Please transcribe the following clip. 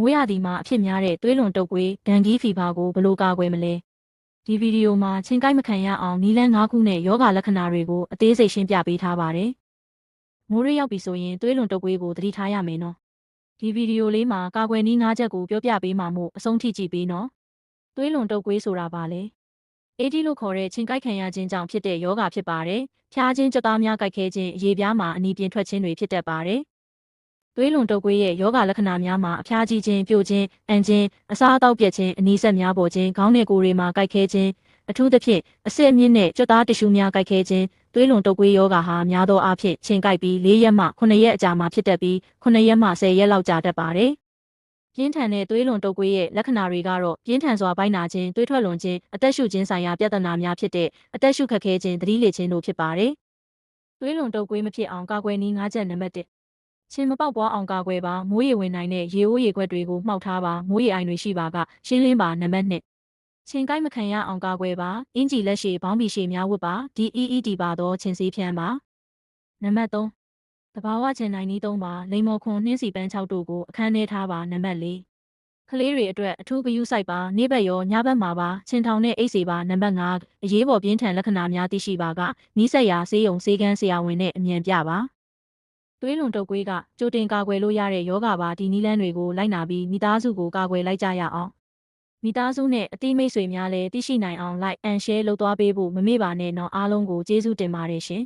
မိုးရသည်မှာအဖြစ်များတဲ့သွေးလွန်တုပ်ကွေးဒန်ဂီဖီဘာကိုဘယ်လိုကာကွယ်မလဲဒီဗီဒီယိုမှာချင်းကိုက်မခံရအောင်နီလန်း၅ခုနဲ့ယောဂလက္ခဏာတွေကိုအသေးစိတ်ရှင်းပြပေးထားပါတယ်မိုးရရောက်ပြီဆိုရင်သွေးလွန်တုပ်ကွေးကိုသတိထားရမယ်နော်ဒီဗီဒီယိုလေးမှာကာကွယ်နည်း၅ချက်ကိုပြောပြပေးမှာမို့အဆုံးထိကြည့်ပေးနော်သွေးလွန်တုပ်ကွေးဆိုတာပါလေအေဒီလို့ခေါ်တဲ့ချင်းကိုက်ခံရခြင်းကြောင့်ဖြစ်တဲ့ယောဂဖြစ်ပါတယ်ဖျားခြင်းကြက်သားများကိုက်ခဲခြင်းအရေပြားမှာအနီပြင်ထွက်ခြင်းတွေဖြစ်တတ်ပါတယ် သွေးလွန်တုပ်ကွေးရဲ့ယောဂလက္ခဏာများမှာအဖျားကြီးခြင်းပြိုခြင်းအန်ခြင်းအစားအသောက်ပြက်ခြင်းအနီးစက်များပေါ်ခြင်းခေါင်းနဲ့ကိုယ်တွေမှာကိုက်ခဲခြင်းအထူးသဖြင့်အဆစ်အမြင့်နဲ့ကြွက်သားတ िश ူများကိုက်ခဲခြင်းသွေးလွန်တုပ်ကွေးယောဂဟာများသောအားဖြင့်ချင်းကိုက်ပြီး၄ရက်မှ9ရက်အကြာမှာဖြစ်တတ်ပြီး9ရက်မှ10ရက်လောက်ကြာတတ်ပါတယ်။ပြင်းထန်တဲ့သွေးလွန်တုပ်ကွေးရဲ့လက္ခဏာတွေကတော့ပြင်းထန်စွာပိုင်းနာခြင်းသွေးထွက်လွန်ခြင်းအသက်ရှူခြင်းဆိုင်ရာပြဿနာများဖြစ်တဲ့အသက်ရှူခက်ခဲခြင်းသတိလစ်ခြင်းတို့ဖြစ်ပါတယ်။သွေးလွန်တုပ်ကွေးမဖြစ်အောင်ကာကွယ်နည်း၅ချက်နံပါတ်1 ချင်းမပေါက်ပွားအောင်ကာကွယ်ပါမိုးရေဝင်နိုင်တဲ့ရေအိုးရေခွက်တွေကိုမှောက်ထားပါမိုးရေအိုင်တွေရှိပါကရှင်းလင်းပါနံပါတ်2ချင်းကိုက်မခံရအောင်ကာကွယ်ပါအင်ဂျီလက်ရှည်ဘောင်းဘီရှည်များဝတ်ပါဒီ EED ပါတော့ချင်းစေးဖြန်းပါနံပါတ်3တဘာဝချင်းနိုင်နီး3ပါလိမ္မော်ခွန်နှင်းစီပန်း6တို့ကိုအခန်းထဲထားပါနံပါတ်4ကလေးတွေအတွက်အထူးဂရုစိုက်ပါနေ့ဘက်ရောညဘက်မှာပါချင်းထောင်နဲ့အိတ်စီပါနံပါတ်5အရေးပေါ်ပြင်းထန်လက္ခဏာများသိရှိပါကနီးစက်ရာဆေးရုံဆေးကန်းဆရာဝန်နဲ့အမြန်ပြပါ သွေးလွန်တုပ်ကွေးကကြိုတင်ကာကွယ်လို့ရတဲ့ယောဂပါဒီနီးလန်းတွေကိုလိုက်နာပြီးမိသားစုကိုကာကွယ်လိုက်ကြရအောင်မိသားစုနဲ့အတိမိတ်ဆွေများလည်းသိရှိနိုင်အောင် like and share လုပ်သွားပေးဖို့မမေ့ပါနဲ့နော်အားလုံးကိုကျေးဇူးတင်ပါတယ်ရှင်